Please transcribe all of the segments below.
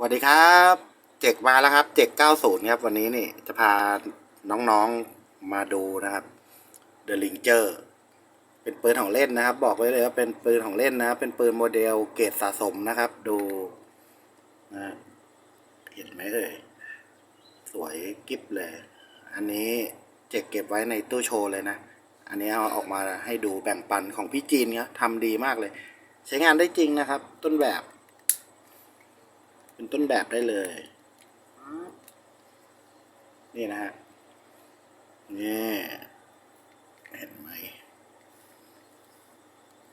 สวัสดีครับเจกมาแล้วครับเจก90ครับ วันนี้นี่จะพาน้องๆมาดูนะครับ The Ranger เป็นปืนของเล่นนะครับ บอกไว้เลยว่าเป็นปืนของเล่นนะครับเป็นปืนโมเดลเกรดสะสมนะครับ ดูนะเห็นไหมเอ่ยสวยกิฟเลย อันนี้เจกเก็บไว้ในตู้โชว์เลยนะ อันนี้เอาออกมาให้ดูแบ่งปันของพี่จีนครับทำดีมากเลย ใช้งานได้จริงนะครับ ต้นแบบ เป็นต้นแบบได้เลยนี่นะฮะนี่เห็นไหม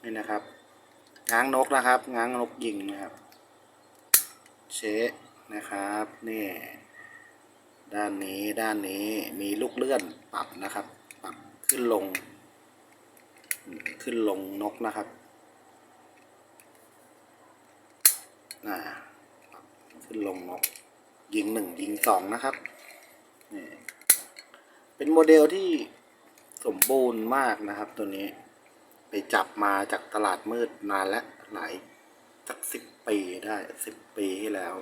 นี่นะครับ ง้างนกนะครับ ง้างนกยิงนะครับ เชะนะครับนี่ด้านนี้ด้านนี้มีลูกเลื่อนปรับนะครับ ปรับขึ้นลง ขึ้นลงนกนะครับอ่า ขึ้นลงนก ยิงหนึ่งยิงสองนะครับนี่เป็นโมเดลที่สมบูรณ์มากนะครับ ตัวนี้ ไปจับมาจากตลาดมืดนานและหลายสักสิบปีได้สิบปีที่แล้ว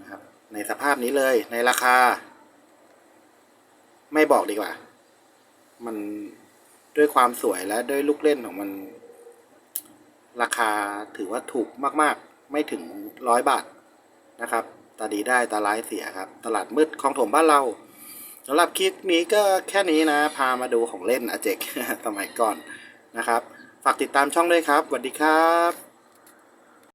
นะครับ ในสภาพนี้เลยในราคา ไม่บอกดีกว่า มันด้วยความสวยและด้วยลูกเล่นของมัน ราคาถือว่าถูกมาก ๆ ไม่ถึงร้อยบาทนะครับตาดีได้ตาร้ายเสียครับ ตลาดมืดของถมบ้านเราสำหรับคลิปนี้ก็แค่นี้นะ พามาดูของเล่นอาเจกสมัยก่อนนะครับ ฝากติดตามช่องด้วยครับสวัสดีครับ